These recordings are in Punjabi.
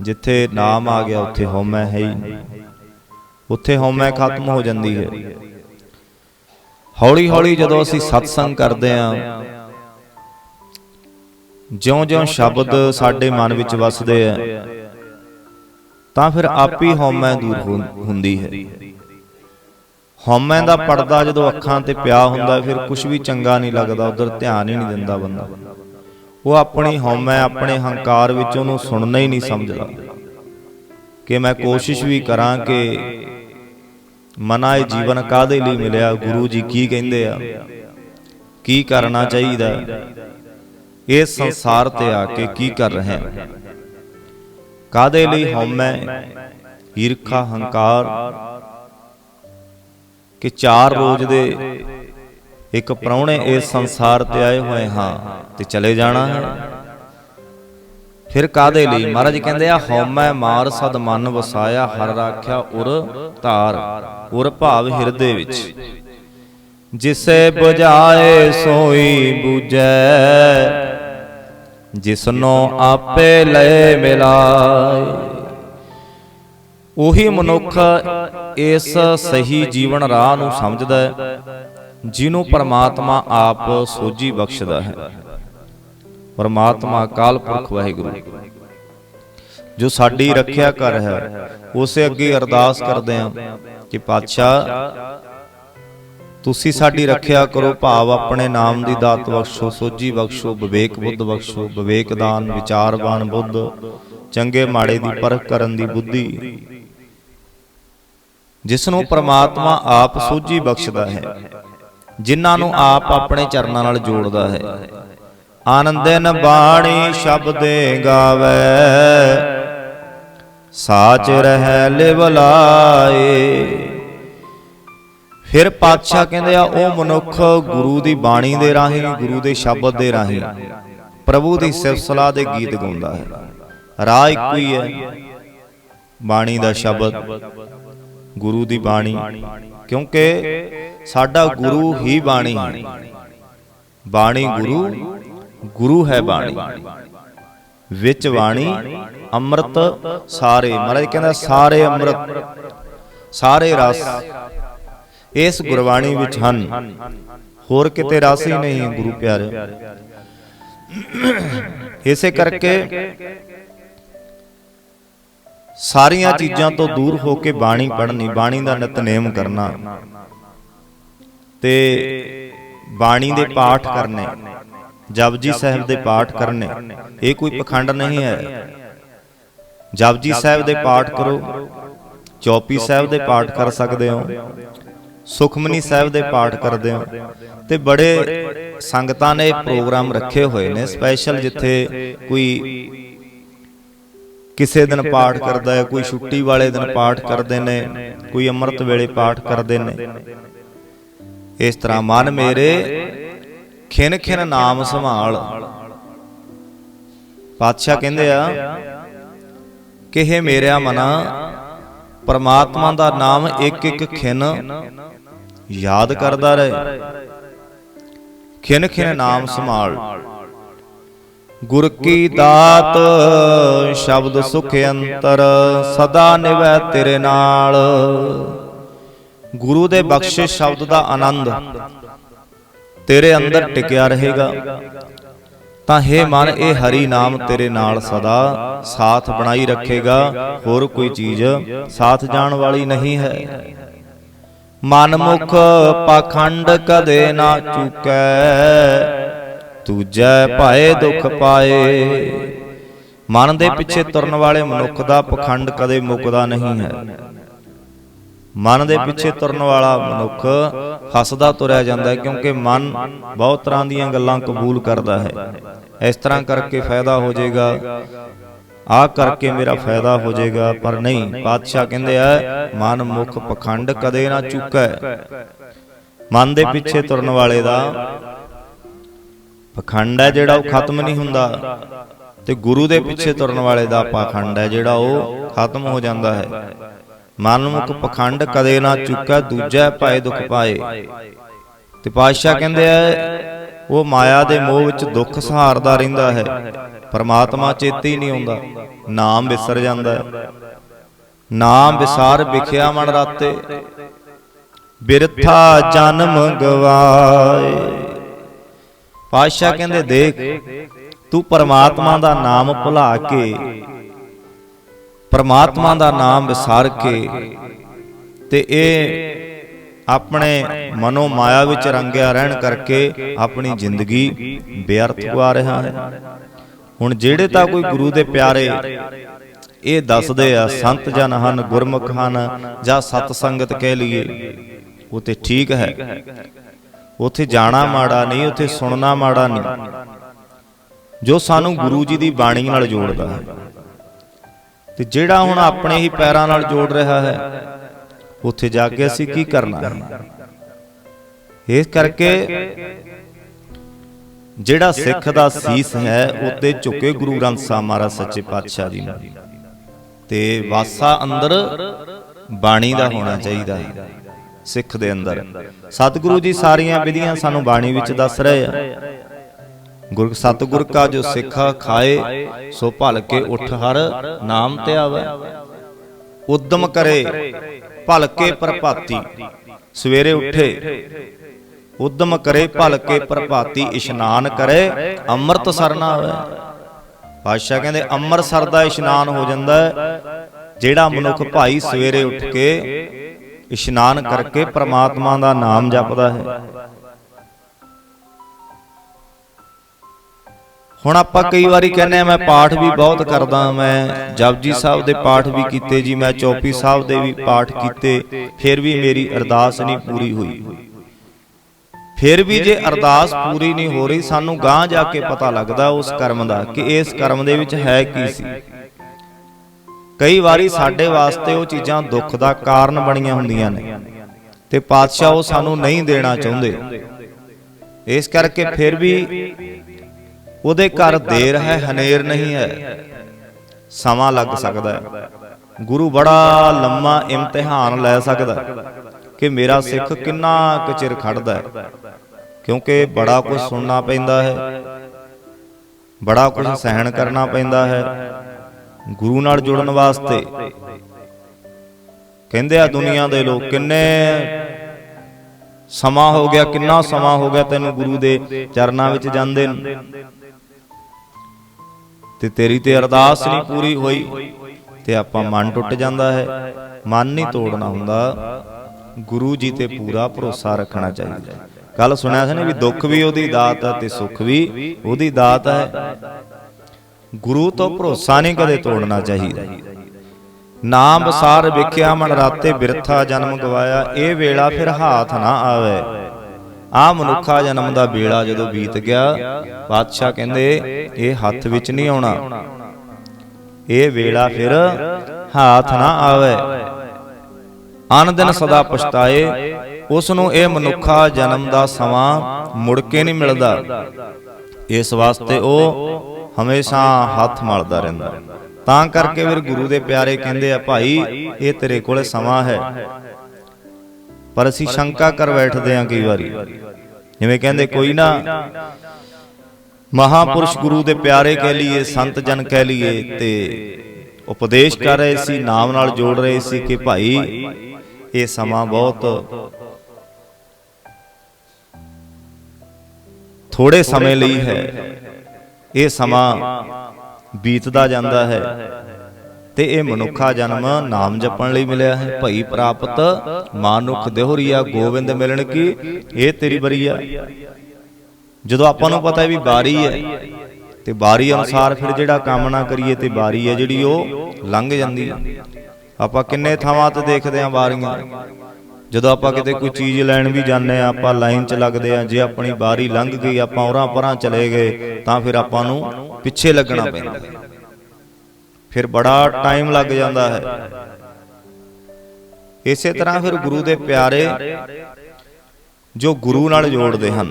ਜਿੱਥੇ ਨਾਮ ਆ ਗਿਆ, ਉੱਥੇ ਹਉਮੈ ਹੈ ਹੀ। ਉੱਥੇ ਹਉਮੈ ਖਤਮ ਹੋ ਜਾਂਦੀ ਹੈ। ਹੌਲੀ ਹੌਲੀ ਜਦੋਂ ਅਸੀਂ ਸਤਸੰਗ ਕਰਦੇ ਆਂ ਜਿਉਂ-ਜਿਉਂ ਸ਼ਬਦ ਸਾਡੇ ਮਨ ਵਿੱਚ ਵਸਦੇ ਆ, ਤਾਂ ਫਿਰ ਆਪੀ ਹਉਮੈ ਦੂਰ ਹੁੰ- ਹੁੰਦੀ ਹੈ। ਹਉਮੈ ਦਾ ਪਰਦਾ ਜਦੋਂ ਅੱਖਾਂ ਤੇ ਪਿਆ ਹੁੰਦਾ, ਫਿਰ ਕੁਝ ਵੀ ਚੰਗਾ ਨਹੀਂ ਲੱਗਦਾ, ਉਧਰ ਧਿਆਨ ਹੀ ਨਹੀਂ ਦਿੰਦਾ ਬੰਦਾ। ਉਹ ਆਪਣੀ ਹਉਮੈ ਆਪਣੇ ਹੰਕਾਰ ਵਿੱਚ ਉਹਨੂੰ ਸੁਣਨਾ ਹੀ ਨਹੀਂ ਸਮਝਦਾ। ਕਿ ਮੈਂ ਕੋਸ਼ਿਸ਼ ਵੀ ਕਰਾਂ ਕਿ ਮਨਾ ਇਹ ਜੀਵਨ ਕਾਦੇ ਲਈ ਮਿਲਿਆ? ਗੁਰੂ ਜੀ ਕੀ ਕਹਿੰਦੇ ਆ? ਕੀ ਕਰਨਾ ਚਾਹੀਦਾ? ਇਸ ਸੰਸਾਰ ਤੇ ਆ ਕੇ ਕੀ ਕਰ ਰਹੇ ਹਾਂ ਕਾਦੇ ਲਈ ਹਉਮੈ? ਈਰਖਾ ਹੰਕਾਰ। ਕਿ ਚਾਰ ਰੋਜ਼ ਦੇ ਇੱਕ ਪ੍ਰਾਹੁਣੇ ਇਸ ਸੰਸਾਰ ਤੇ ਆਏ ਹੋਏ ਹਾਂ ਤੇ ਚਲੇ ਜਾਣਾ ਫਿਰ ਕਾਦੇ ਲਈ? ਮਹਾਰਾਜ ਕਹਿੰਦੇ ਆ ਹਉਮੈ ਮਾਰ ਸਦ ਮਨ ਵਸਾਇਆ, ਹਰ ਰਾਖਿਆ ਉਰ ਧਾਰ, ਉਰ ਭਾਵ ਹਿਰਦੇ ਵਿੱਚ। ਜਿਸੇ 부ਝਾਏ ਸੋਈ 부ਝੈ ਜਿਸਨੋ ਆਪੇ ਲਏ ਮਿਲਾਏ। ਉਹੀ ਮਨੁੱਖ ਇਸ ਸਹੀ ਜੀਵਨ ਰਾਹ ਨੂੰ ਸਮਝਦਾ ਹੈ। ਜਿਹਨੂੰ ਪਰਮਾਤਮਾ ਆਪ ਸੋਝੀ ਬਖਸ਼ਦਾ ਹੈ। ਪਰਮਾਤਮਾ ਅਕਾਲ ਪੁਰਖ ਵਾਹਿਗੁਰੂ। ਜੋ ਸਾਡੀ ਰੱਖਿਆ ਕਰ ਹੈ ਉਸੇ ਅੱਗੇ ਅਰਦਾਸ ਕਰਦੇ ਹਾਂ ਕਿ ਪਾਤਸ਼ਾਹ ਤੁਸੀਂ ਸਾਡੀ ਰੱਖਿਆ ਕਰੋ ਭਾਵ ਆਪਣੇ ਨਾਮ ਦੀ ਦਾਤ ਬਖਸ਼ੋ ਸੋਝੀ ਬਖਸ਼ੋ ਵਿਵੇਕ ਬੁੱਧ ਬਖਸ਼ੋ ਵਿਵੇਕ ਦਾਨ ਵਿਚਾਰਵਾਨ ਬੁੱਧ ਚੰਗੇ ਮਾੜੇ ਦੀ ਪਰਖ ਕਰਨ ਦੀ ਬੁੱਧੀ। ਜਿਸ ਨੂੰ ਪ੍ਰਮਾਤਮਾ ਆਪ ਸੋਝੀ ਬਖਸ਼ਦਾ ਹੈ। ਜਿਨ੍ਹਾਂ ਨੂੰ ਆਪ ਆਪਣੇ ਚਰਨਾਂ ਨਾਲ ਜੋੜਦਾ ਹੈ। ਆਨੰਦਨ ਬਾਣੀ ਸ਼ਬਦੇ ਗਾਵੇ। ਸਾਚ ਰਹਿ ਲਿਵ ਲਾਏ ਫਿਰ ਪਾਤਸ਼ਾਹ ਕਹਿੰਦੇ ਆ ਉਹ ਮਨੁੱਖ ਗੁਰੂ ਦੀ ਬਾਣੀ ਦੇ ਰਾਹੀਂ ਗੁਰੂ ਦੇ ਸ਼ਬਦ ਦੇ ਰਾਹੀਂ ਪ੍ਰਭੂ ਦੀ ਸਿਫਤ ਸਲਾਹ ਦੇ ਗੀਤ ਗਾਉਂਦਾ ਹੈ। ਰਾਹ ਇੱਕੋ ਹੀ ਹੈ। ਬਾਣੀ ਦਾ ਸ਼ਬਦ ਗੁਰੂ ਦੀ ਬਾਣੀ। ਕਿਉਂਕਿ ਸਾਡਾ ਗੁਰੂ ਹੀ ਬਾਣੀ ਹੈ। ਬਾਣੀ ਗੁਰੂ ਗੁਰੂ ਹੈ ਬਾਣੀ। ਵਿੱਚ ਬਾਣੀ, ਅੰਮ੍ਰਿਤ, ਸਾਰੇ। ਮਹਾਰਾਜ ਕਹਿੰਦਾ, ਸਾਰੇ ਅੰਮ੍ਰਿਤ, ਸਾਰੇ ਰਸ ਇਸ ਗੁਰਬਾਣੀ ਵਿੱਚ ਹਨ। ਹੋਰ ਕਿਤੇ ਰਸ ਹੀ ਨਹੀਂ, ਗੁਰੂ ਪਿਆਰੇ। ਇਸੇ ਕਰਕੇ ਸਾਰੀਆਂ ਚੀਜ਼ਾਂ ਤੋਂ ਦੂਰ ਹੋ ਕੇ ਬਾਣੀ ਪੜ੍ਹਨੀ ਬਾਣੀ ਦਾ ਨਿਤਨੇਮ ਕਰਨਾ। ਤੇ ਬਾਣੀ ਦੇ ਪਾਠ ਕਰਨੇ ਜਪਜੀ ਸਾਹਿਬ ਦੇ ਪਾਠ ਕਰਨੇ ਇਹ ਕੋਈ ਪਖੰਡ ਨਹੀਂ ਹੈ। ਜਪਜੀ ਸਾਹਿਬ ਦੇ ਪਾਠ ਕਰੋ। ਚੌਪੀ ਸਾਹਿਬ ਦੇ ਪਾਠ ਕਰ ਸਕਦੇ ਹੋ। ਸੁਖਮਨੀ ਸਾਹਿਬ ਦੇ ਪਾਠ ਕਰਦੇ ਹੋ। ਤੇ ਬੜੇ ਸੰਗਤਾਂ ਨੇ ਪ੍ਰੋਗਰਾਮ ਰੱਖੇ ਹੋਏ ਨੇ। ਸਪੈਸ਼ਲ ਜਿੱਥੇ ਕੋਈ ਕਿਸੇ ਦਿਨ ਪਾਠ ਕਰਦਾ ਹੈ ਕੋਈ ਛੁੱਟੀ ਵਾਲੇ ਦਿਨ ਪਾਠ ਕਰਦੇ ਨੇ ਕੋਈ ਅੰਮ੍ਰਿਤ ਵੇਲੇ ਪਾਠ ਕਰਦੇ ਨੇ। ਇਸ ਤਰ੍ਹਾਂ ਮਨ ਮੇਰੇ ਖਿਨ ਖਿਨ ਨਾਮ ਸੰਭਾਲ। ਪਾਤਸ਼ਾਹ ਕਹਿੰਦੇ ਆ ਕਿ ਇਹ ਮੇਰਿਆ ਮਨਾ ਪਰਮਾਤਮਾ ਦਾ ਨਾਮ ਇੱਕ ਇੱਕ ਖਿਨ ਯਾਦ ਕਰਦਾ ਰਹੇ। ਖਿਨ ਖਿਨ ਨਾਮ ਸੰਭਾਲ। ਗੁਰ ਕੀ ਦਾਤ ਸ਼ਬਦ ਸੁਖ ਅੰਤਰ ਸਦਾ ਨਿਵੈ ਤੇਰੇ ਨਾਲ। ਗੁਰੂ ਦੇ ਬਖਸ਼ਿਸ਼ ਸ਼ਬਦ ਦਾ ਆਨੰਦ। ਤੇਰੇ ਅੰਦਰ ਟਿਕਿਆ ਰਹੇਗਾ। ਤਾਂ ਹੈ ਮਨ ਇਹ ਹਰੀ ਨਾਮ ਤੇਰੇ ਨਾਲ ਸਦਾ ਸਾਥ ਬਣਾਈ ਰੱਖੇਗਾ। ਹੋਰ ਕੋਈ ਚੀਜ਼ ਸਾਥ ਜਾਣ ਵਾਲੀ ਨਹੀਂ ਹੈ। ਮਨ ਮੁਖ ਪਾਖੰਡ ਕਦੇ ਨਾ ਚੁਕੈ। ਤੂਜੈ ਭਾਏ ਦੁਖ ਪਾਏ। ਮਨ ਦੇ ਪਿੱਛੇ ਤੁਰਨ ਵਾਲੇ ਮਨੁੱਖ ਦਾ ਪਖੰਡ ਕਦੇ ਮੁੱਕਦਾ ਨਹੀਂ ਹੈ। ਮਨ ਦੇ ਪਿੱਛੇ ਤੁਰਨ ਵਾਲਾ ਮਨੁੱਖ ਫਸਦਾ ਤੁਰਿਆ ਜਾਂਦਾ ਹੈ ਕਿਉਂਕਿ ਮਨ ਬਹੁਤ ਤਰ੍ਹਾਂ ਦੀਆਂ ਗੱਲਾਂ ਕਬੂਲ ਕਰਦਾ ਹੈ। ਇਸ ਤਰ੍ਹਾਂ ਕਰਕੇ ਫਾਇਦਾ ਹੋ ਜਾਏਗਾ। ਆ ਕਰਕੇ ਮੇਰਾ ਫਾਇਦਾ ਹੋ ਜਾਏਗਾ, ਪਰ ਨਹੀਂ, ਪਾਤਸ਼ਾਹ ਕਹਿੰਦੇ ਆ, ਮਨ ਮੁਖ ਪਖੰਡ ਕਦੇ ਨਾ ਚੁੱਕੈ। ਮਨ ਦੇ ਪਿੱਛੇ ਤੁਰਨ ਵਾਲੇ ਦਾ ਪਖੰਡ ਹੈ ਜਿਹੜਾ ਉਹ ਖਤਮ ਨਹੀਂ ਹੁੰਦਾ। ਤੇ ਗੁਰੂ ਦੇ ਪਿੱਛੇ ਤੁਰਨ ਵਾਲੇ ਦਾ ਪਖੰਡ ਹੈ ਜਿਹੜਾ ਉਹ ਖਤਮ ਹੋ ਜਾਂਦਾ ਹੈ। ਮਨਮੁਖ ਪਖੰਡ ਕਦੇ ਨਾ ਚੁੱਕਾ ਦੂਜਾ ਭਾਏ ਦੁਖ ਪਾਏ। ਤੇ ਪਾਤਸ਼ਾਹ ਕਹਿੰਦੇ ਆ ਉਹ ਮਾਇਆ ਦੇ ਮੋਹ ਵਿੱਚ ਦੁੱਖ ਸਹਾਰਦਾ ਰਹਿੰਦਾ ਹੈ। ਪਰਮਾਤਮਾ ਚੇਤੇ ਹੀ ਨਹੀਂ ਆਉਂਦਾ। ਨਾਮ ਵਿਸਰ ਜਾਂਦਾ ਹੈ। ਨਾਮ ਵਿਸਾਰ ਵਿਖਿਆ ਮਨ ਰਾਤੇ। ਬਿਰਥਾ ਜਨਮ ਗਵਾਏ। ਪਾਤਸ਼ਾਹ ਕਹਿੰਦੇ ਦੇਖ ਤੂੰ ਪਰਮਾਤਮਾ ਦਾ ਨਾਮ ਭੁਲਾ ਕੇ ਪਰਮਾਤਮਾ ਦਾ ਨਾਮ ਵਿਸਾਰ ਕੇ ਤੇ ਇਹ ਆਪਣੇ ਮਨੋ ਮਾਇਆ ਵਿੱਚ ਰੰਗਿਆ ਰਹਿਣ ਕਰਕੇ ਆਪਣੀ ਜ਼ਿੰਦਗੀ ਬੇਅਰਥ ਗਵਾ ਰਿਹਾ ਹੈ। ਹੁਣ ਜਿਹੜੇ ਤਾਂ ਕੋਈ ਗੁਰੂ ਦੇ ਪਿਆਰੇ ਇਹ ਦੱਸਦੇ ਆ ਸੰਤ ਜਨ ਹਨ ਗੁਰਮੁਖ ਹਨ ਜਾਂ ਸਤ ਸੰਗਤ ਕਹਿ ਲਈਏ ਉਹ ਤੇ ਠੀਕ ਹੈ। ਉਥੇ ਜਾਣਾ ਮਾੜਾ ਨਹੀਂ ਉਥੇ ਸੁਣਨਾ ਮਾੜਾ ਨਹੀਂ। ਜੋ ਸਾਨੂੰ ਗੁਰੂ ਜੀ ਦੀ ਬਾਣੀ ਨਾਲ ਜੋੜਦਾ ਹੈ। ਤੇ ਜਿਹੜਾ ਹੁਣ ਆਪਣੇ ਹੀ ਪੈਰਾਂ ਨਾਲ ਜੋੜ ਰਿਹਾ ਹੈ ਉੱਥੇ ਜਾ ਕੇ ਅਸੀਂ ਕੀ ਕਰਨਾ ਹੈ? ਇਸ ਕਰਕੇ ਜਿਹੜਾ ਸਿੱਖ ਦਾ ਸੀਸ ਹੈ ਉੱਤੇ ਝੁਕੇ ਗੁਰੂ ਗ੍ਰੰਥ ਸਾਹਿਬ ਮਹਾਰਾਜ ਸੱਚੇ ਪਾਤਸ਼ਾਹ ਜੀ ਨੂੰ। ਤੇ ਵਾਸਾ ਅੰਦਰ ਬਾਣੀ ਦਾ ਹੋਣਾ ਚਾਹੀਦਾ ਹੈ। ਸਿੱਖ ਦੇ ਅੰਦਰ। ਸਤਿਗੁਰੂ ਜੀ ਸਾਰੀਆਂ ਵਿਧੀਆਂ ਸਾਨੂੰ ਬਾਣੀ ਵਿੱਚ ਦੱਸ ਰਹੇ ਆ। ਗੁਰ ਸਤਿਗੁਰ ਕਾ ਜੋ ਸਿੱਖਾ ਖਾਏ ਸੋ ਭਲ ਕੇ ਉਠ ਹਰ ਨਾਮ ਤੇ ਆਵੇ। ਉਦਮ ਕਰੇ ਭਲ ਕੇ ਪ੍ਰਭਾਤੀ। ਸਵੇਰੇ ਉੱਠੇ ਉਦਮ ਕਰੇ ਭਲ ਕੇ ਪ੍ਰਭਾਤੀ ਇਸ਼ਨਾਨ ਕਰੇ ਅੰਮ੍ਰਿਤ ਸਰਨਾ ਆਵੇ ਪਾਤਸ਼ਾਹ ਕਹਿੰਦੇ ਅੰਮ੍ਰਿਤਸਰ ਦਾ ਇਸ਼ਨਾਨ ਹੋ ਜਾਂਦਾ ਜਿਹੜਾ ਮਨੁੱਖ ਭਾਈ ਸਵੇਰੇ ਉੱਠ ਕੇ ਇਸ਼ਨਾਨ ਕਰਕੇ ਪ੍ਰਮਾਤਮਾ ਦਾ ਨਾਮ ਜਪਦਾ ਹੈ। ਹੁਣ ਆਪਾਂ ਕਈ ਵਾਰੀ ਕਹਿੰਦੇ ਆ ਮੈਂ ਪਾਠ ਵੀ ਬਹੁਤ ਕਰਦਾ ਮੈਂ ਜਪਜੀ ਸਾਹਿਬ ਦੇ ਪਾਠ ਵੀ ਕੀਤੇ ਜੀ ਮੈਂ ਚੌਪੀ ਸਾਹਿਬ ਦੇ ਵੀ ਪਾਠ ਕੀਤੇ ਫਿਰ ਵੀ ਮੇਰੀ ਅਰਦਾਸ ਨਹੀਂ ਪੂਰੀ ਹੋਈ। ਫਿਰ ਵੀ ਜੇ ਅਰਦਾਸ ਪੂਰੀ ਨਹੀਂ ਹੋ ਰਹੀ ਸਾਨੂੰ ਗਾਂ ਜਾ ਕੇ ਪਤਾ ਲੱਗਦਾ ਉਸ ਕਰਮ ਦਾ ਕਿ ਇਸ ਕਰਮ ਦੇ ਵਿੱਚ ਹੈ ਕੀ ਸੀ। ਕਈ ਵਾਰੀ ਸਾਡੇ ਵਾਸਤੇ ਉਹ ਚੀਜ਼ਾਂ ਦੁੱਖ ਦਾ ਕਾਰਨ ਬਣੀਆਂ ਹੁੰਦੀਆਂ ਨੇ। ਤੇ ਪਾਤਸ਼ਾਹ ਉਹ ਸਾਨੂੰ ਨਹੀਂ ਦੇਣਾ ਚਾਹੁੰਦੇ। ਇਸ ਕਰਕੇ ਫਿਰ ਵੀ ਉਹਦੇ ਘਰ ਦੇਰ ਹੈ ਹਨੇਰ ਨਹੀਂ ਹੈ। ਸਮਾਂ ਲੱਗ ਸਕਦਾ ਹੈ। ਗੁਰੂ ਬੜਾ ਲੰਮਾ ਇਮਤਿਹਾਨ ਲੈ ਸਕਦਾ ਕਿ ਮੇਰਾ ਸਿੱਖ ਕਿੰਨਾ ਕੁ ਚਿਰ ਖੜਦਾ ਹੈ। ਕਿਉਂਕਿ ਬੜਾ ਕੁਝ ਸੁਣਨਾ ਪੈਂਦਾ ਹੈ। ਬੜਾ ਕੁਝ ਸਹਿਣ ਕਰਨਾ ਪੈਂਦਾ ਹੈ। ਗੁਰੂ ਨਾਲ ਜੁੜਨ ਵਾਸਤੇ। ਕਹਿੰਦੇ ਆ ਦੁਨੀਆ ਦੇ ਲੋਕ ਕਿੰਨੇ ਸਮਾਂ ਹੋ ਗਿਆ, ਕਿੰਨਾ ਸਮਾਂ ਹੋ ਗਿਆ ਤੈਨੂੰ ਗੁਰੂ ਦੇ ਚਰਨਾਂ ਵਿੱਚ ਜਾਂਦੇ ਨੂੰ। ਤੇ ਤੇਰੀ ਤੇ ਅਰਦਾਸ ਨਹੀਂ ਪੂਰੀ ਹੋਈ ਤੇ ਆਪਾਂ ਮਨ ਟੁੱਟ ਜਾਂਦਾ ਹੈ। ਮਨ ਨਹੀਂ ਤੋੜਨਾ ਹੁੰਦਾ। ਗੁਰੂ ਜੀ ਤੇ ਪੂਰਾ ਭਰੋਸਾ ਰੱਖਣਾ ਚਾਹੀਦਾ ਹੈ। ਕੱਲ ਸੁਣਿਆ ਸੀ ਨਾ ਵੀ ਦੁੱਖ ਵੀ ਉਹਦੀ ਦਾਤ ਹੈ ਤੇ ਸੁੱਖ ਵੀ ਉਹਦੀ ਦਾਤ ਹੈ। ਗੁਰੂ ਤੋਂ ਭਰੋਸਾ ਨਹੀਂ ਕਦੇ ਤੋੜਨਾ ਚਾਹੀਦਾ। ਨਾਮ ਬਸਾਰ ਵਿਖਿਆ ਮਨ ਰਾਤੇ ਬਿਰਥਾ ਜਨਮ ਗਵਾਇਆ ਇਹ ਵੇਲਾ ਫਿਰ ਹਾਥ ਨਾ ਆਵੇ। ਆ ਮਨੁੱਖਾ ਜਨਮ ਦਾ ਵੇਲਾ ਜਦੋਂ ਬੀਤ ਗਿਆ ਪਾਤਸ਼ਾਹ ਕਹਿੰਦੇ ਇਹ ਹੱਥ ਵਿੱਚ ਨਹੀਂ ਆਉਣਾ। ਇਹ ਵੇਲਾ ਫਿਰ ਹਾਥ ਨਾ ਆਵੇ। ਅਨ ਦਿਨ ਸਦਾ ਪਛਤਾਏ ਉਸ ਨੂੰ ਇਹ ਮਨੁੱਖਾ ਜਨਮ ਦਾ ਸਮਾਂ ਮੁੜ ਕੇ ਨਹੀਂ ਮਿਲਦਾ। ਇਸ ਵਾਸਤੇ ਉਹ ਹਮੇਸ਼ਾ ਹੱਥ ਮਲਦਾ ਰਹਿੰਦਾ। ਤਾਂ ਕਰਕੇ ਫਿਰ ਗੁਰੂ ਦੇ ਪਿਆਰੇ ਕਹਿੰਦੇ ਆ, ਭਾਈ, ਇਹ ਤੇਰੇ ਕੋਲ ਸਮਾਂ ਹੈ। ਪਰ ਅਸੀਂ ਸ਼ੰਕਾ ਕਰ ਬੈਠਦੇ ਆ ਕਈ ਵਾਰੀ। ਜਿਵੇਂ ਕਹਿੰਦੇ, ਕੋਈ ਨਾ ਮਹਾਪੁਰਸ਼ ਗੁਰੂ ਦੇ ਪਿਆਰੇ ਕਹਿ ਲਈਏ, ਸੰਤ ਜਨ ਕਹਿ ਲਈਏ, ਤੇ ਉਪਦੇਸ਼ ਕਰ ਰਹੇ ਸੀ, ਨਾਮ ਨਾਲ ਜੋੜ ਰਹੇ ਸੀ ਕਿ ਭਾਈ, ਇਹ ਸਮਾਂ ਬਹੁਤ ਥੋੜੇ ਸਮੇਂ ਲਈ ਹੈ। ਇਹ ਸਮਾਂ ਬੀਤਦਾ ਜਾਂਦਾ ਹੈ। ਤੇ ਇਹ ਮਨੁੱਖਾ ਜਨਮ ਨਾਮ ਜਪਣ ਲਈ ਮਿਲਿਆ ਹੈ। ਭਈ ਪ੍ਰਾਪਤ ਮਾਨੁਖ ਦੇਹਰੀਆ ਗੋਬਿੰਦ ਮਿਲਣ ਕੀ? ਇਹ ਤੇਰੀ ਬਰੀਆ ਜਦੋਂ ਆਪਾਂ ਨੂੰ ਪਤਾ ਹੈ ਵੀ ਬਾਰੀ ਹੈ, ਤੇ ਬਾਰੀ ਅਨੁਸਾਰ ਫਿਰ ਜਿਹੜਾ ਕੰਮ ਨਾ ਕਰੀਏ ਤੇ ਬਾਰੀ ਹੈ ਜਿਹੜੀ ਉਹ ਲੰਘ ਜਾਂਦੀ ਹੈ ਆਪਾਂ ਕਿੰਨੇ ਥਾਵਾਂ ਤੇ ਦੇਖਦੇ ਆਂ ਬਾਰੀਆਂ। ਜਦੋਂ ਆਪਾਂ ਕਿਤੇ ਕੋਈ ਚੀਜ਼ ਲੈਣ ਵੀ ਜਾਂਦੇ ਆ ਆਪਾਂ ਲਾਈਨ 'ਚ ਲੱਗਦੇ ਆ ਜੇ ਆਪਣੀ ਬਾਰੀ ਲੰਘ ਗਈ, ਆਪਾਂ ਉਰਾਂ ਪਰਾਂ ਚਲੇ ਗਏ, ਤਾਂ ਫਿਰ ਆਪਾਂ ਨੂੰ ਪਿੱਛੇ ਲੱਗਣਾ ਪੈਂਦਾ। ਫਿਰ ਬੜਾ ਟਾਈਮ ਲੱਗ ਜਾਂਦਾ ਹੈ। ਇਸੇ ਤਰ੍ਹਾਂ ਫਿਰ ਗੁਰੂ ਦੇ ਪਿਆਰੇ ਜੋ ਗੁਰੂ ਨਾਲ ਜੋੜਦੇ ਹਨ,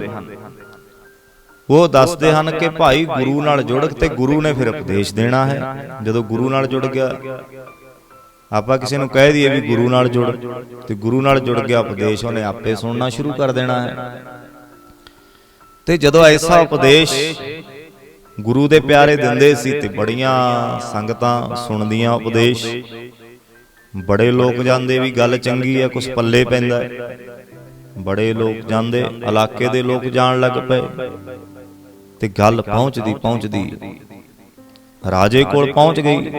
ਉਹ ਦੱਸਦੇ ਹਨ ਕਿ ਭਾਈ ਗੁਰੂ ਨਾਲ ਜੁੜ ਤੇ ਗੁਰੂ ਨੇ ਫਿਰ ਉਪਦੇਸ਼ ਦੇਣਾ ਹੈ। ਜਦੋਂ ਗੁਰੂ ਨਾਲ ਜੁੜ ਗਿਆ ਆਪਾਂ ਕਿਸੇ ਨੂੰ ਕਹਿ ਦਈਏ ਵੀ ਗੁਰੂ ਨਾਲ ਜੁੜ ਤੇ ਗੁਰੂ ਨਾਲ ਜੁੜ ਗਿਆ ਉਪਦੇਸ਼ ਉਹਨੇ ਆਪੇ ਸੁਣਨਾ ਸ਼ੁਰੂ ਕਰ ਦੇਣਾ ਹੈ। ਤੇ ਜਦੋਂ ਐਸਾ ਉਪਦੇਸ਼ ਗੁਰੂ ਦੇ ਪਿਆਰੇ ਦਿੰਦੇ ਸੀ ਤੇ ਬੜੀਆਂ ਸੰਗਤਾਂ ਸੁਣਦੀਆਂ ਉਪਦੇਸ਼। ਬੜੇ ਲੋਕ ਜਾਂਦੇ ਵੀ ਗੱਲ ਚੰਗੀ ਹੈ ਕੁਛ ਪੱਲੇ ਪੈਂਦਾ ਹੈ। ਬੜੇ ਲੋਕ ਜਾਂਦੇ ਇਲਾਕੇ ਦੇ ਲੋਕ ਜਾਣ ਲੱਗ ਪਏ। ਤੇ ਗੱਲ ਪਹੁੰਚਦੀ ਪਹੁੰਚਦੀ ਰਾਜੇ ਕੋਲ ਪਹੁੰਚ ਗਈ।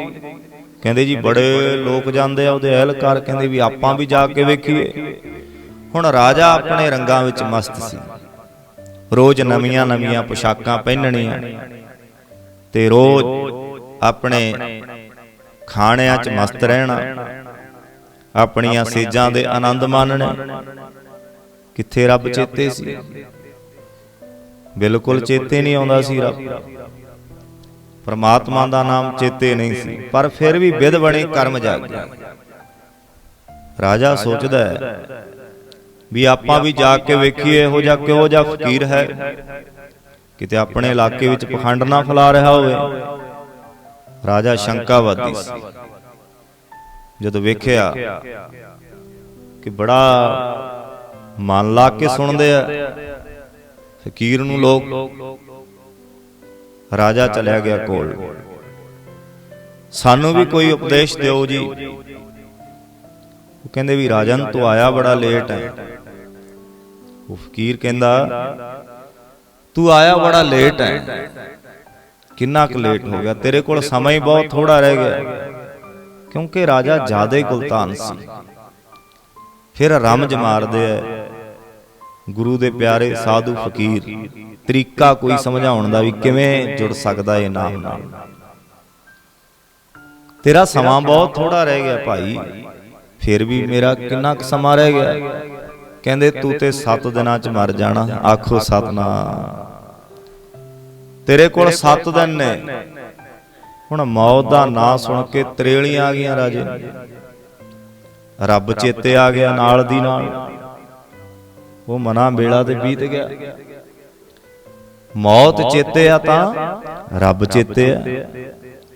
ਕਹਿੰਦੇ ਜੀ ਬੜੇ ਲੋਕ ਜਾਂਦੇ ਆ ਉਹਦੇ ਅਹਿਲਕਾਰ ਕਹਿੰਦੇ ਵੀ ਆਪਾਂ ਵੀ ਜਾ ਕੇ ਵੇਖੀਏ। ਹੁਣ ਰਾਜਾ ਆਪਣੇ ਰੰਗਾਂ ਵਿੱਚ ਮਸਤ ਸੀ। ਰੋਜ਼ ਨਵੀਆਂ ਨਵੀਆਂ ਪੋਸ਼ਾਕਾਂ ਪਹਿਨਣੀਆਂ ਤੇ ਰੋਜ਼ ਆਪਣੇ ਖਾਣਿਆਂ 'ਚ ਮਸਤ ਰਹਿਣਾ ਆਪਣੀਆਂ ਸੇਜਾਂ ਦੇ ਆਨੰਦ ਮਾਣਨੇ। ਕਿੱਥੇ ਰੱਬ ਚੇਤੇ ਸੀ? ਬਿਲਕੁਲ ਚੇਤੇ ਨਹੀਂ ਆਉਂਦਾ ਸੀ ਰੱਬ। ਪਰਮਾਤਮਾ ਦਾ ਨਾਮ ਚੇਤੇ ਨਹੀਂ ਸੀ, ਪਰ ਫਿਰ ਵੀ ਵਿਧ ਬਣੇ ਕਰਮ ਜਾਗ ਗਿਆ ਰਾਜਾ ਸੋਚਦਾ ਹੈ ਵੀ ਆਪਾਂ ਵੀ ਜਾ ਕੇ ਵੇਖੀਏ, ਇਹੋ ਜਿਹਾ ਕਿਹੋ ਜਿਹਾ ਫਕੀਰ ਹੈ। ਕਿਤੇ ਆਪਣੇ ਇਲਾਕੇ ਵਿੱਚ ਪਖੰਡ ਨਾ ਫੈਲਾ ਰਿਹਾ ਹੋਵੇ। ਰਾਜਾ ਸ਼ੰਕਾਵਾਦੀ ਸੀ। ਜਦੋਂ ਵੇਖਿਆ ਕਿ ਬੜਾ ਮਨ ਲਾ ਕੇ ਸੁਣਦੇ ਆ, ਫਕੀਰ ਨੂੰ ਲੋਕ ਰਾਜਾ ਚਲਿਆ ਗਿਆ ਕੋਲ। ਸਾਨੂੰ ਵੀ ਕੋਈ ਉਪਦੇਸ਼ ਦਿਓ ਜੀ। ਉਹ ਕਹਿੰਦੇ ਵੀ ਰਾਜਨ ਤੂੰ ਆਇਆ ਬੜਾ ਲੇਟ ਹੈ। ਉਹ ਫਕੀਰ ਕਹਿੰਦਾ, ਤੂੰ ਆਇਆ ਬੜਾ ਲੇਟ ਹੈ। ਕਿੰਨਾ ਕੁ ਲੇਟ ਹੋ ਗਿਆ? ਤੇਰੇ ਕੋਲ ਸਮਾਂ ਹੀ ਬਹੁਤ ਥੋੜਾ ਰਹਿ ਗਿਆ। ਕਿਉਂਕਿ ਰਾਜਾ ਜ਼ਿਆਦਾ ਹੀ ਗੁਲਤਾਨ ਸੀ। ਫਿਰ ਰਮਜ ਮਾਰਦੇ ਐ ਗੁਰੂ ਦੇ ਪਿਆਰੇ ਸਾਧੂ ਫਕੀਰ, ਤਰੀਕਾ ਕੋਈ ਸਮਝਾਉਣ ਦਾ ਵੀ ਕਿਵੇਂ ਜੁੜ ਸਕਦਾ ਇਹ ਨਾਮ ਨਾਲ? ਤੇਰਾ ਸਮਾਂ ਬਹੁਤ ਥੋੜਾ ਰਹਿ ਗਿਆ ਭਾਈ, ਫਿਰ ਵੀ ਮੇਰਾ ਕਿੰਨਾ ਕੁ ਸਮਾਂ ਰਹਿ ਗਿਆ? ਕਹਿੰਦੇ, ਤੂੰ ਤੇ 7 ਦਿਨਾਂ ਚ ਮਰ ਜਾਣਾ। ਆਖੋ, ਸਤਨਾਮ। ਤੇਰੇ ਕੋਲ 7 ਦਿਨ ਨੇ। ਹੁਣ ਮੌਤ ਦਾ ਨਾਂ ਸੁਣ ਕੇ ਤਰੇਲੀਆਂ ਆ ਗਈਆਂ ਰਾਜੇ। ਰੱਬ ਚੇਤੇ ਆ ਗਿਆ ਨਾਲ ਦੀ ਨਾਲ। ਉਹ ਮਨਾ ਵੇਲਾ ਤੇ ਬੀਤ ਗਿਆ। ਮੌਤ ਚੇਤੇ ਆ ਤਾਂ ਰੱਬ ਚੇਤੇ ਆ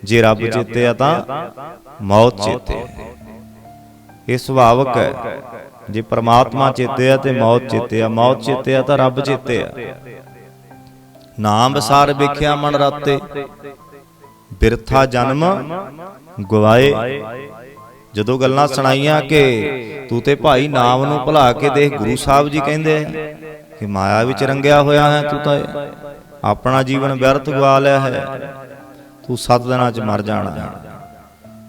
ਜੇ ਰੱਬ ਚੇਤੇ ਆ ਤਾਂ ਮੌਤ ਚੇਤੇ ਇਹ ਸੁਭਾਵਕ ਹੈ। ਜੇ ਪ੍ਰਮਾਤਮਾ ਚੇਤੇ ਆ ਤੇ ਮੌਤ ਚੇਤੇ ਆ ਮੌਤ ਚੇਤੇ ਆ ਤਾਂ ਰੱਬ ਚੇਤੇ ਆ ਨਾਮ ਵਿਸਾਰ ਵੇਖਿਆ ਮਨ ਰਾਤੇ। ਬਿਰਥਾ ਜਨਮ ਗਵਾਏ। ਜਦੋਂ ਗੱਲਾਂ ਸੁਣਾਈਆਂ ਕਿ ਤੂੰ ਤੇ ਭਾਈ ਨਾਮ ਨੂੰ ਭੁਲਾ ਕੇ ਦੇਖ ਗੁਰੂ ਸਾਹਿਬ ਜੀ ਕਹਿੰਦੇ ਕਿ ਮਾਇਆ ਵਿੱਚ ਰੰਗਿਆ ਹੋਇਆ ਹੈ ਤੂੰ ਤਾਂ ਆਪਣਾ ਜੀਵਨ ਵਿਅਰਥ ਗਵਾ ਲਿਆ ਹੈ। ਤੂੰ ਸੱਤ ਦਿਨਾਂ 'ਚ ਮਰ ਜਾਣਾ। ਹੈ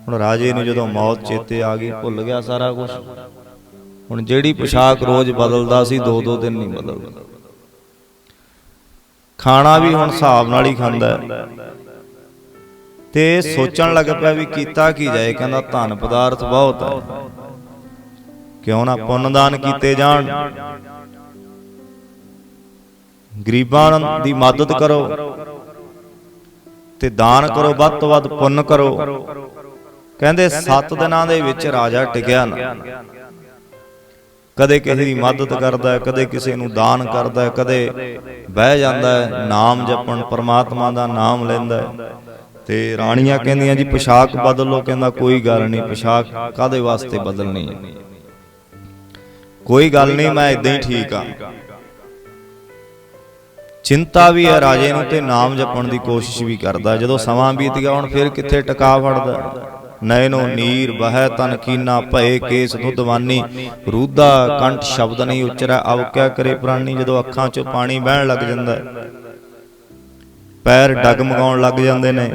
ਹੁਣ ਰਾਜੇ ਨੂੰ ਜਦੋਂ ਮੌਤ ਚੇਤੇ ਆ ਗਈ ਭੁੱਲ ਗਿਆ ਸਾਰਾ ਕੁਝ ਹੁਣ ਜਿਹੜੀ ਪੋਸ਼ਾਕ ਰੋਜ਼ ਬਦਲਦਾ ਸੀ ਦੋ ਦੋ ਦਿਨ ਨਹੀਂ ਬਦਲਦਾ। ਖਾਣਾ ਵੀ ਹੁਣ ਹਿਸਾਬ ਨਾਲ ਹੀ ਖਾਂਦਾ ਹੈ। ਤੇ ਸੋਚਣ ਲੱਗ ਪਿਆ ਵੀ ਕੀਤਾ ਕੀ ਜਾਏ, ਕਹਿੰਦਾ ਧਨ ਪਦਾਰਥ ਬਹੁਤ ਹੈ। ਕਿਉਂ ਨਾ ਪੁੰਨ ਦਾਨ ਕੀਤੇ ਜਾਣ। ਗਰੀਬਾਂ ਦੀ ਮਦਦ ਕਰੋ ਤੇ ਦਾਨ ਕਰੋ, ਵੱਧ ਤੋਂ ਵੱਧ ਪੁੰਨ ਕਰੋ। ਕਹਿੰਦੇ 7 ਦਿਨਾਂ ਦੇ ਵਿੱਚ ਰਾਜਾ ਟਿਕਿਆ ਨਾ। ਕਦੇ ਕਿਸੇ ਦੀ ਮਦਦ ਕਰਦਾ ਹੈ ਕਦੇ ਕਿਸੇ ਨੂੰ ਦਾਨ ਕਰਦਾ ਹੈ ਕਦੇ ਬਹਿ ਜਾਂਦਾ ਹੈ, ਨਾਮ ਜਪਣ, ਪਰਮਾਤਮਾ ਦਾ ਨਾਮ ਲੈਂਦਾ ਹੈ। ਤੇ ਰਾਣੀਆਂ ਕਹਿੰਦੀਆਂ ਜੀ ਪੋਸ਼ਾਕ ਬਦਲ ਲਓ ਕਹਿੰਦਾ ਕੋਈ ਗੱਲ ਨਹੀਂ ਪੋਸ਼ਾਕ ਕਾਦੇ ਵਾਸਤੇ ਬਦਲਣੀ ਕੋਈ ਗੱਲ ਨਹੀਂ ਮੈਂ ਇਦਾਂ ਹੀ ਠੀਕ ਆ। ਚਿੰਤਾ ਵੀ ਹੈ ਰਾਜੇ ਨੂੰ ਤੇ ਨਾਮ ਜਪਣ ਦੀ ਕੋਸ਼ਿਸ਼ ਵੀ ਕਰਦਾ। ਜਦੋਂ ਸਮਾਂ ਬੀਤ ਗਿਆ ਹੁਣ ਫਿਰ ਕਿੱਥੇ ਟਿਕਾ ਫੜਦਾ? ਨੈਨੋ ਨੀਰ ਬਹਿ ਤਨ ਕੀਨਾ ਭਏ ਕੇਸ ਦੁੱਧਵਾਨੀ ਰੂਦਾ ਕੰਠ ਸ਼ਬਦ ਨਹੀਂ ਉਚਰੈ ਅਵ ਕਿਆ ਕਰੇ ਪ੍ਰਾਨੀ? ਜਦੋਂ ਅੱਖਾਂ 'ਚੋਂ ਪਾਣੀ ਵਹਿਣ ਲੱਗ ਜਾਂਦਾ ਹੈ। ਪੈਰ ਡਗਮਗਾਉਣ ਲੱਗ ਜਾਂਦੇ ਨੇ।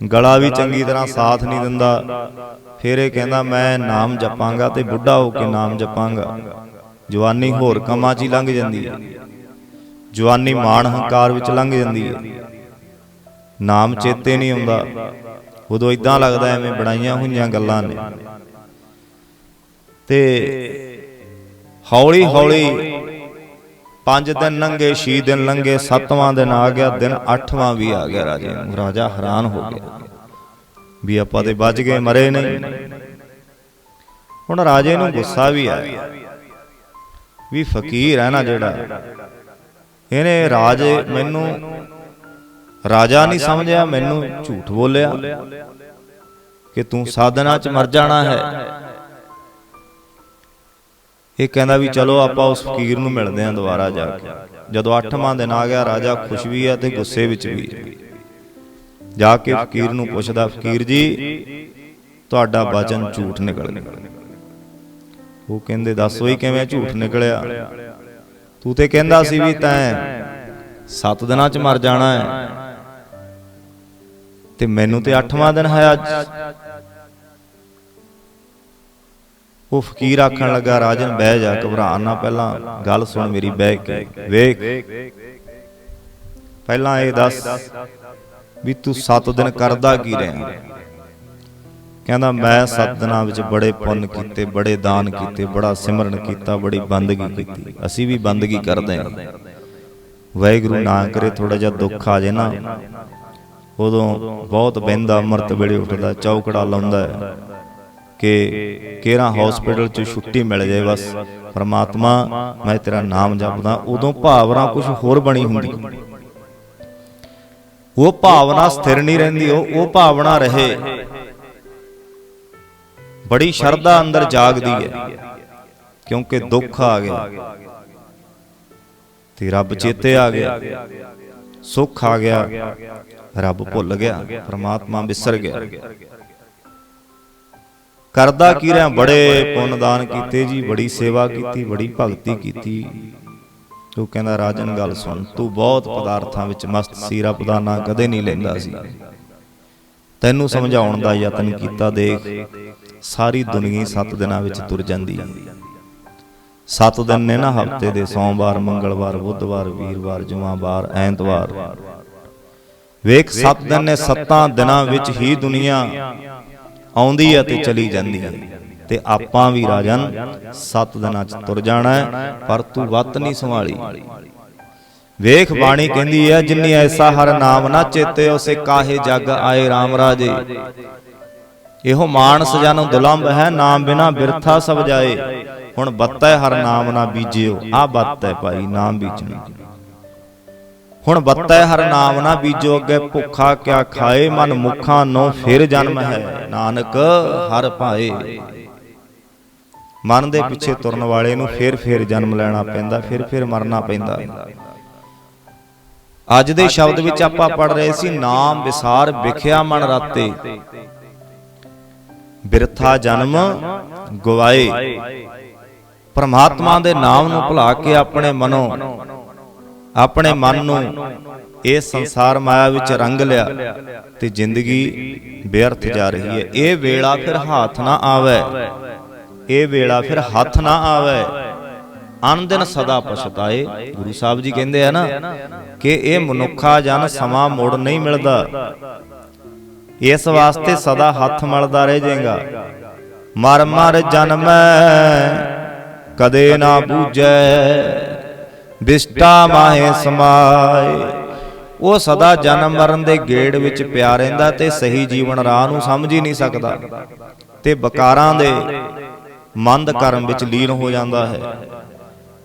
ਗਲਾ ਵੀ ਚੰਗੀ ਤਰ੍ਹਾਂ ਸਾਥ ਨਹੀਂ ਦਿੰਦਾ। ਫਿਰ ਇਹ ਕਹਿੰਦਾ ਮੈਂ ਨਾਮ ਜਪਾਂਗਾ ਤੇ ਬੁੱਢਾ ਹੋ ਕੇ ਨਾਮ ਜਪਾਂਗਾ। ਜਵਾਨੀ ਹੋਰ ਕੰਮਾਂ 'ਚ ਹੀ ਲੰਘ ਜਾਂਦੀ ਹੈ। ਜਵਾਨੀ ਮਾਣ ਹੰਕਾਰ ਵਿੱਚ ਲੰਘ ਜਾਂਦੀ ਹੈ। ਨਾਮ ਚੇਤੇ ਨਹੀਂ ਆਉਂਦਾ ਉਦੋਂ ਇਦਾਂ ਲੱਗਦਾ ਐਵੇਂ ਬਣਾਈਆਂ ਹੋਈਆਂ ਗੱਲਾਂ ਨੇ। ਤੇ ਹੌਲੀ ਹੌਲੀ ਪੰਜ ਦਿਨ ਲੰਘੇ 6 ਦਿਨ ਲੰਘੇ 7ਵਾਂ ਦਿਨ ਆ ਗਿਆ, ਦਿਨ 8ਵਾਂ ਵੀ ਆ ਗਿਆ ਰਾਜੇ ਨੂੰ। ਰਾਜਾ ਹੈਰਾਨ ਹੋ ਗਿਆ ਵੀ ਆਪਾਂ ਤੇ ਬਚ ਗਏ, ਮਰੇ ਨਹੀਂ। ਹੁਣ ਰਾਜੇ ਨੂੰ ਗੁੱਸਾ ਵੀ ਆਇਆ ਵੀ ਫਕੀਰ ਹੈ ਨਾ ਜਿਹੜਾ। ਇਹਨੇ ਰਾਜੇ ਮੈਨੂੰ ਰਾਜਾ ਨਹੀਂ ਸਮਝਿਆ, ਮੈਨੂੰ ਝੂਠ ਬੋਲਿਆ ਕਿ ਤੂੰ ਸਾਧਨਾ ਚ ਮਰ ਜਾਣਾ ਹੈ। ਇਹ ਕਹਿੰਦਾ ਵੀ ਚਲੋ ਆਪਾਂ ਉਸ ਫਕੀਰ ਨੂੰ ਮਿਲਦੇ ਆਂ ਦੁਬਾਰਾ ਜਾ ਕੇ। ਜਦੋਂ ਅੱਠਵਾਂ ਦਿਨ ਆ ਗਿਆ, ਰਾਜਾ ਖੁਸ਼ ਵੀ ਹੈ ਤੇ ਗੁੱਸੇ ਵਿੱਚ ਵੀ ਹੈ। ਜਾ ਕੇ ਫਕੀਰ ਨੂੰ ਪੁੱਛਦਾ, ਫਕੀਰ ਜੀ, ਤੁਹਾਡਾ ਵਚਨ ਝੂਠ ਨਿਕਲ ਗਿਆ। ਉਹ ਕਹਿੰਦੇ, ਦੱਸੋ ਹੀ ਕਿਵੇਂ ਝੂਠ ਨਿਕਲਿਆ? ਤੂੰ ਤੇ ਕਹਿੰਦਾ ਸੀ ਵੀ ਤੈਂ 7 ਦਿਨਾਂ ਚ ਮਰ ਜਾਣਾ ਹੈ। ਤੇ ਮੈਨੂੰ ਤੇ 8ਵਾਂ ਦਿਨ ਹੈ ਅੱਜ। ਉਹ ਫਕੀਰ ਆਖਣ ਲੱਗਾ, ਰਾਜਨ, ਬਹਿ ਜਾ ਘਬਰਾ ਨਾ, ਪਹਿਲਾਂ ਗੱਲ ਸੁਣ ਮੇਰੀ, ਬਹਿ ਕੇ, ਵੇਖ। ਪਹਿਲਾਂ ਇਹ ਦੱਸ ਵੀ ਤੂੰ 7 ਦਿਨ ਕਰਦਾ ਕੀ ਰਿਹਾ? ਕਹਿੰਦਾ, ਮੈਂ 7 ਦਿਨਾਂ ਵਿੱਚ ਬੜੇ ਪੁੰਨ ਕੀਤੇ, ਬੜੇ ਦਾਨ ਕੀਤੇ, ਬੜਾ ਸਿਮਰਨ ਕੀਤਾ, ਬੜੀ ਬੰਦਗੀ ਕੀਤੀ। ਅਸੀਂ ਵੀ ਬੰਦਗੀ ਕਰਦੇ ਹਾਂ। ਵਾਹਿਗੁਰੂ ਨਾ ਕਰੇ ਥੋੜਾ ਜਿਹਾ ਦੁੱਖ ਆ ਜੇ ਨਾ। ਉਦੋਂ ਬਹੁਤ ਬਹਿੰਦਾ ਮਰਤ ਵੇਲੇ ਉੱਠਦਾ, ਚੌਕੜਾ ਲਾਉਂਦਾ ਹੈ। ਕਿ ਕਿਹੜਾ ਹਸਪੀਟਲ ਚ ਛੁੱਟੀ ਮਿਲ ਜਾਏ ਬਸ। ਪ੍ਰਮਾਤਮਾ, ਮੈਂ ਤੇਰਾ ਨਾਮ ਜਪਦਾ। ਉਦੋਂ ਭਾਵਨਾ ਕੁਝ ਹੋਰ ਬਣੀ ਹੁੰਦੀ। ਉਹ ਭਾਵਨਾ ਸਥਿਰ ਨਹੀਂ ਰਹਿੰਦੀ, ਉਹ ਉਹ ਭਾਵਨਾ ਰਹੇ। ਬੜੀ ਸ਼ਰਧਾ ਅੰਦਰ ਜਾਗਦੀ ਹੈ, ਕਿਉਂਕਿ ਦੁੱਖ ਆ ਗਿਆ। ਤੇ ਰੱਬ ਚੇਤੇ ਆ ਗਿਆ। ਸੁੱਖ ਆ ਗਿਆ। ਰੱਬ ਭੁੱਲ ਗਿਆ। ਪ੍ਰਮਾਤਮਾ ਵਿਸਰ ਗਿਆ। ਕਰਦਾ ਕੀ ਰਿਆਂ ਬੜੇ ਪੁੰਨ ਦਾਨ ਕੀਤੇ ਜੀ ਬੜੀ ਸੇਵਾ ਕੀਤੀ ਬੜੀ ਭਗਤੀ ਕੀਤੀ। ਤੂੰ ਕਹਿੰਦਾ ਰਾਜਨ ਗੱਲ ਸੁਣ ਤੂੰ ਬਹੁਤ ਪਦਾਰਥਾਂ ਵਿੱਚ ਮਸਤ ਸੀ ਰੱਬ ਦਾ ਨਾਂ ਕਦੇ ਨਹੀਂ ਲੈਂਦਾ ਸੀ। ਤੈਨੂੰ ਸਮਝਾਉਣ ਦਾ ਯਤਨ ਕੀਤਾ ਦੇਖ ਸਾਰੀ ਦੁਨੀਆ 7 ਦਿਨਾਂ ਵਿੱਚ ਤੁਰ ਜਾਂਦੀ ਹੈ। 7 ਦਿਨ ਨੇ ਨਾ ਹਫ਼ਤੇ ਦੇ ਸੋਮਵਾਰ ਮੰਗਲਵਾਰ ਬੁੱਧਵਾਰ ਵੀਰਵਾਰ ਜੁਮਾਵਾਰ ਐਤਵਾਰ। ਵੇਖ 7 ਦਿਨ ਨੇ 7 ਦਿਨਾਂ ਵਿੱਚ ਹੀ ਦੁਨੀਆ ਆਉਂਦੀ ਹੈ ਤੇ ਚਲੀ ਜਾਂਦੀ ਹੈ। ਤੇ ਆਪਾਂ ਵੀ ਰਾਜਨ, ਸੱਤ ਦਿਨਾਂ ਚ ਤੁਰ ਜਾਣਾ ਹੈ, ਪਰ ਤੂੰ ਵੱਤ ਨਹੀਂ ਸੰਭਾਲੀ। ਵੇਖ ਬਾਣੀ ਕਹਿੰਦੀ ਹੈ, ਜਿੰਨੀ ਐਸਾ ਹਰ ਨਾਮ ਨਾ ਚੇਤੇ, ਉਸੇ ਕਾਹੇ ਜਗ ਆਏ RAM ਰਾਜੇ। ਇਹੋ ਮਾਨਸ ਜਨ ਦੁਲੰਭ ਹੈ, ਨਾਮ ਬਿਨਾ ਬਿਰਥਾ ਸਭ ਜਾਏ। ਹੁਣ ਬੱਤੈ ਹਰ ਨਾਮ ਨਾ ਬੀਜਿਓ ਆ ਬੱਤ ਹੈ ਭਾਈ, ਨਾਮ ਬੀਜਣੀ। ਹੁਣ ਬੱਤੈ ਹਰ ਨਾਮ ਨਾ ਬੀਜੋ ਅੱਗੇ ਭੁੱਖਾ ਕਿਆ ਖਾਏ, ਮਨ ਮੁਖਾਂ ਨੋ ਫਿਰ ਜਨਮ ਹੈ। ਨਾਨਕ ਹਰ ਭਾਏ। ਮਨ ਦੇ ਪਿੱਛੇ ਤੁਰਨ ਵਾਲੇ ਨੂੰ ਫਿਰ ਫਿਰ ਜਨਮ ਲੈਣਾ ਪੈਂਦਾ, ਫਿਰ ਫਿਰ ਮਰਨਾ ਪੈਂਦਾ। ਅੱਜ ਦੇ ਸ਼ਬਦ ਵਿੱਚ ਆਪਾਂ ਪੜ ਰਹੇ ਸੀ, ਨਾਮ ਵਿਸਾਰ ਵਿਖਿਆ ਮਨ ਰਾਤੇ। ਬਿਰਥਾ ਜਨਮ ਗਵਾਏ। ਪਰਮਾਤਮਾ ਦੇ ਨਾਮ ਨੂੰ ਭੁਲਾ ਕੇ ਆਪਣੇ ਮਨੋਂ ਆਪਣੇ ਮਨ ਨੂੰ ਇਹ ਸੰਸਾਰ ਮਾਇਆ ਵਿੱਚ ਰੰਗ ਲਿਆ ਤੇ ਜ਼ਿੰਦਗੀ ਬੇਅਰਥ ਜਾ ਰਹੀ ਹੈ। ਇਹ ਵੇਲਾ ਫਿਰ ਹੱਥ ਨਾ ਆਵੇ। ਇਹ ਵੇਲਾ ਫਿਰ ਹੱਥ ਨਾ ਆਵੇ। ਅਨ ਦਿਨ ਸਦਾ ਪਛਤਾਏ। ਗੁਰੂ ਸਾਹਿਬ ਜੀ ਕਹਿੰਦੇ ਆ ਨਾ ਕਿ ਇਹ ਮਨੁੱਖਾ ਜਨ ਸਮਾਂ ਮੋੜ ਨਹੀਂ ਮਿਲਦਾ। ਇਸ ਵਾਸਤੇ ਸਦਾ ਹੱਥ ਮਲਦਾ ਰਹਿ ਜਾਏਗਾ। ਮਰ ਮਰ ਜਨਮੈ ਕਦੇ ਨਾ ਬੂਝੈ। ਵਿਸ਼ਟਾ ਮਾਹੇ ਸਮਾਏ। ਉਹ ਸਦਾ ਜਨਮ ਮਰਨ ਦੇ ਗੇੜ ਵਿੱਚ ਪਿਆ ਰਹਿੰਦਾ ਤੇ ਸਹੀ ਜੀਵਨ ਰਾਹ ਨੂੰ ਸਮਝ ਹੀ ਨਹੀਂ ਸਕਦਾ। ਤੇ ਬਕਾਰਾਂ ਦੇ ਮੰਦ ਕਰਮ ਵਿੱਚ ਲੀਨ ਹੋ ਜਾਂਦਾ ਹੈ।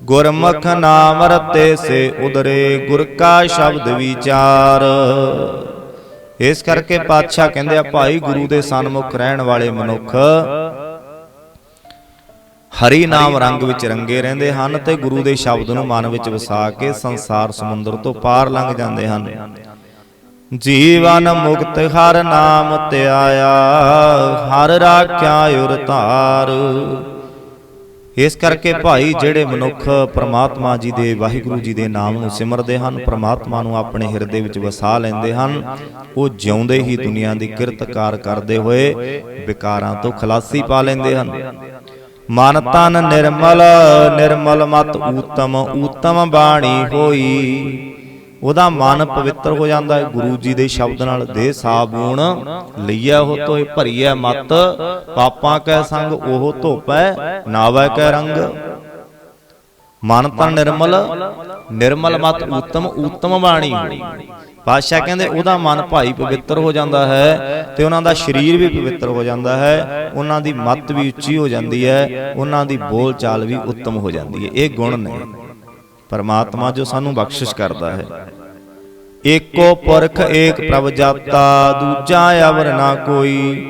ਗੁਰਮੁਖ ਨਾਮ ਰਤੇ ਸੇ ਉਦਰੇ, ਗੁਰ ਕਾ ਸ਼ਬਦ ਵਿਚਾਰ। ਇਸ ਕਰਕੇ ਪਾਤਸ਼ਾਹ ਕਹਿੰਦੇ ਆ, ਭਾਈ ਗੁਰੂ ਦੇ ਸਨਮੁਖ ਰਹਿਣ ਵਾਲੇ ਮਨੁੱਖ ਹਰੀ ਨਾਮ ਰੰਗ ਵਿੱਚ ਰੰਗੇ ਰਹਿੰਦੇ ਹਨ ਤੇ ਗੁਰੂ ਦੇ ਸ਼ਬਦ ਨੂੰ ਮਨ ਵਿੱਚ ਵਸਾ ਕੇ ਸੰਸਾਰ ਸਮੁੰਦਰ ਤੋਂ ਪਾਰ ਲੰਘ ਜਾਂਦੇ ਹਨ। ਜੀਵਨ ਮੁਕਤ ਹਰ ਨਾਮ ਧਿਆਇਆ ਹਰ ਰਾਖਿਆ ਉਰ ਧਾਰ। ਇਸ ਕਰਕੇ ਭਾਈ ਜਿਹੜੇ ਮਨੁੱਖ ਪ੍ਰਮਾਤਮਾ ਜੀ ਦੇ ਵਾਹਿਗੁਰੂ ਜੀ ਦੇ ਨਾਮ ਨੂੰ ਸਿਮਰਦੇ ਹਨ ਪ੍ਰਮਾਤਮਾ ਨੂੰ ਆਪਣੇ ਹਿਰਦੇ ਵਿੱਚ ਵਸਾ ਲੈਂਦੇ ਹਨ। ਉਹ ਜਿਉਂਦੇ ਹੀ ਦੁਨੀਆ ਦੀ ਕਿਰਤਕਾਰ ਕਰਦੇ ਹੋਏ ਵਿਕਾਰਾਂ ਤੋਂ ਖਲਾਸੀ ਪਾ ਲੈਂਦੇ ਹਨ। ਮਨ ਤਨ ਨਿਰਮਲ ਨਿਰਮਲ ਮਤ ਊਤਮ ਊਤਮ ਬਾਣੀ ਹੋਈ। ਉਹਦਾ ਮਨ ਪਵਿੱਤਰ ਹੋ ਜਾਂਦਾ ਹੈ। ਗੁਰੂ ਜੀ ਦੇ ਸ਼ਬਦ ਨਾਲ ਦੇ ਸਾਬੂਣ ਲਈਆ ਉਹ ਤੋਏ ਭਰੀਐ ਮਤ। ਪਾਪਾਂ ਕੈ ਸੰਗ ਉਹ ਧੋਪੈ ਨਾਵੈ ਕੈ ਰੰਗ। ਮਨ ਤਨ ਨਿਰਮਲ ਨਿਰਮਲ ਮਤ ਊਤਮ ਊਤਮ ਬਾਣੀ। ਹੋਈ ਪਾਤਸ਼ਾਹ ਕਹਿੰਦੇ ਉਹਦਾ ਮਨ ਭਾਈ ਪਵਿੱਤਰ ਹੋ ਜਾਂਦਾ ਹੈ ਤੇ ਉਹਨਾਂ ਦਾ ਸਰੀਰ ਵੀ ਪਵਿੱਤਰ ਹੋ ਜਾਂਦਾ ਹੈ ਉਹਨਾਂ ਦੀ ਮੱਤ ਵੀ ਉੱਚੀ ਹੋ ਜਾਂਦੀ ਹੈ ਉਹਨਾਂ ਦੀ ਬੋਲ ਚਾਲ ਵੀ ਉੱਤਮ ਹੋ ਜਾਂਦੀ ਹੈ। ਇਹ ਗੁਣ ਨੇ। ਪਰਮਾਤਮਾ ਜੋ ਸਾਨੂੰ ਬਖਸ਼ਿਸ਼ ਕਰਦਾ ਹੈ। ਏਕੋ ਪੁਰਖ ਏਕ ਪ੍ਰਭ ਜਾਤਾ ਦੂਜਾ ਅਵਰ ਨਾ ਕੋਈ।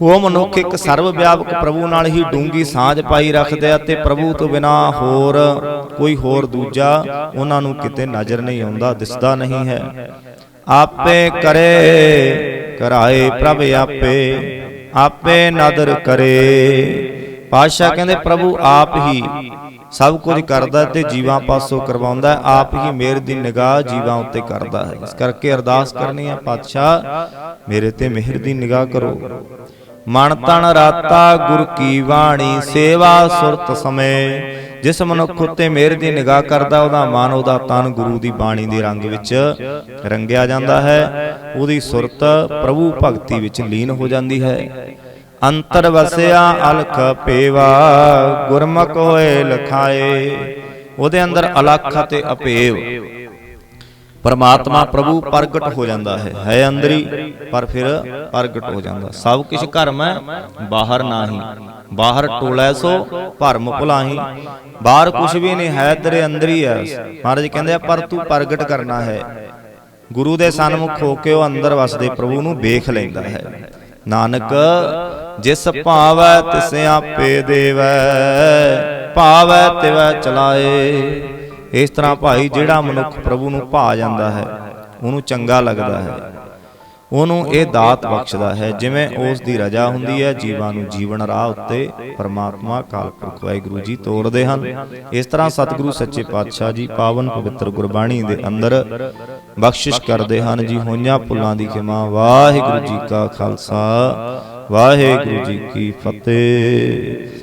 ਉਹ ਮਨੁੱਖ ਇੱਕ ਸਰਵ ਵਿਆਪਕ ਪ੍ਰਭੂ ਨਾਲ ਹੀ ਡੂੰਗੀ ਸਾਂਝ ਪਾਈ ਰੱਖਦੇ ਆ ਤੇ ਪ੍ਰਭੂ ਤੋਂ ਬਿਨਾ ਹੋਰ ਕੋਈ ਹੋਰ ਦੂਜਾ ਉਹਨਾਂ ਨੂੰ ਕਿਤੇ ਨਜ਼ਰ ਨਹੀਂ ਆਉਂਦਾ, ਦਿਸਦਾ ਨਹੀਂ ਹੈ। ਆਪੇ ਕਰੇ, ਕਰਾਏ ਪ੍ਰਭ ਆਪੇ ਆਪੇ ਨਦਰ ਕਰੇ। ਪਾਤਸ਼ਾਹ ਕਹਿੰਦੇ, ਪ੍ਰਭੂ ਆਪ ਹੀ ਸਭ ਕੁਝ ਕਰਦਾ ਤੇ ਜੀਵਾਂ ਪਾਸੋਂ ਕਰਵਾਉਂਦਾ ਆਪ ਹੀ ਮੇਰ ਦੀ ਨਿਗਾਹ ਜੀਵਾਂ ਉੱਤੇ ਕਰਦਾ ਹੈ। ਇਸ ਕਰਕੇ ਅਰਦਾਸ ਕਰਨੀ ਹੈ, ਪਾਤਸ਼ਾਹ, ਮੇਰੇ ਤੇ ਮਿਹਰ ਦੀ ਨਿਗਾਹ ਕਰੋ। ਮਨ ਤਨ ਰਾਤਾ ਗੁਰ ਕੀ ਬਾਣੀ, ਸੇਵਾ ਸੁਰਤ ਸਮੇ ਜਿਸ ਮਨੁੱਖ ਉੱਤੇ ਮਿਹਰ ਦੀ ਨਿਗਾਹ ਕਰਦਾ, ਉਹਦਾ ਮਨ ਉਹਦਾ ਤਨ ਗੁਰੂ ਦੀ ਬਾਣੀ ਦੇ ਰੰਗ ਵਿੱਚ ਰੰਗਿਆ ਜਾਂਦਾ ਹੈ। ਉਹਦੀ ਸੁਰਤ ਪ੍ਰਭੂ ਭਗਤੀ ਵਿੱਚ ਲੀਨ ਹੋ ਜਾਂਦੀ ਹੈ। ਅੰਤਰ ਵਸਿਆ ਅਲਖ ਪੇਵਾ, ਗੁਰਮੁਖ ਹੋਏ ਲਖਾਏ। ਉਹਦੇ ਅੰਦਰ ਅਲਖ ਅਤੇ ਅਪੇਵ ਪਰਮਾਤਮਾ ਪ੍ਰਭੂ ਪ੍ਰਗਟ ਹੋ ਜਾਂਦਾ ਹੈ ਹੈ। ਅੰਦਰੀ ਪਰ ਫਿਰ ਪ੍ਰਗਟ ਹੋ ਜਾਂਦਾ। ਸਭ ਕੁਝ ਘਰਮ ਹੈ ਬਾਹਰ ਨਾਹੀ। ਬਾਹਰ ਟੋਲੈ ਸੋ ਭਰਮ ਭੁਲਾਹੀ ਬਾਹਰ ਕੁਝ ਵੀ ਨਹੀਂ ਹੈ ਤੇਰੇ ਅੰਦਰ ਹੀ। ਹੈ। ਮਹਾਰਾਜ ਕਹਿੰਦੇ ਆ ਪਰ ਤੂੰ ਪ੍ਰਗਟ ਕਰਨਾ ਹੈ। ਗੁਰੂ ਦੇ ਸਨਮੁਖ ਹੋ ਕੇ ਉਹ ਅੰਦਰ ਵਸਦੇ ਪ੍ਰਭੂ ਨੂੰ ਵੇਖ ਲੈਂਦਾ ਹੈ। ਨਾਨਕ ਜਿਸ ਭਾਵੈ ਤਿਸ ਆਪੇ ਦੇਵੈ ਭਾਵੈ ਤਿਵੈ ਚਲਾਏ। ਇਸ ਤਰ੍ਹਾਂ ਭਾਈ ਜਿਹੜਾ ਮਨੁੱਖ ਪ੍ਰਭੂ ਨੂੰ ਭਾ ਜਾਂਦਾ ਹੈ ਉਹਨੂੰ ਚੰਗਾ ਲੱਗਦਾ ਹੈ। ਉਹਨੂੰ ਇਹ ਦਾਤ ਬਖਸ਼ਦਾ ਹੈ ਜਿਵੇਂ ਉਸ ਦੀ ਰਜਾ ਹੁੰਦੀ ਹੈ ਜੀਵਾਂ ਨੂੰ ਜੀਵਨ ਰਾਹ ਉੱਤੇ ਪਰਮਾਤਮਾ ਅਕਾਲ ਪੁਰਖ ਵਾਹਿਗੁਰੂ ਜੀ ਤੋਰਦੇ ਹਨ। ਇਸ ਤਰ੍ਹਾਂ ਸਤਿਗੁਰੂ ਸੱਚੇ ਪਾਤਸ਼ਾਹ ਜੀ ਪਾਵਨ ਪਵਿੱਤਰ ਗੁਰਬਾਣੀ ਦੇ ਅੰਦਰ ਬਖਸ਼ਿਸ਼ ਕਰਦੇ ਹਨ ਜੀ ਹੋਈਆਂ ਭੁੱਲਾਂ ਦੀ ਖਿਮਾ। ਵਾਹਿਗੁਰੂ ਜੀ ਕਾ ਖਾਲਸਾ। ਵਾਹਿਗੁਰੂ ਜੀ ਕੀ ਫਤਿਹ।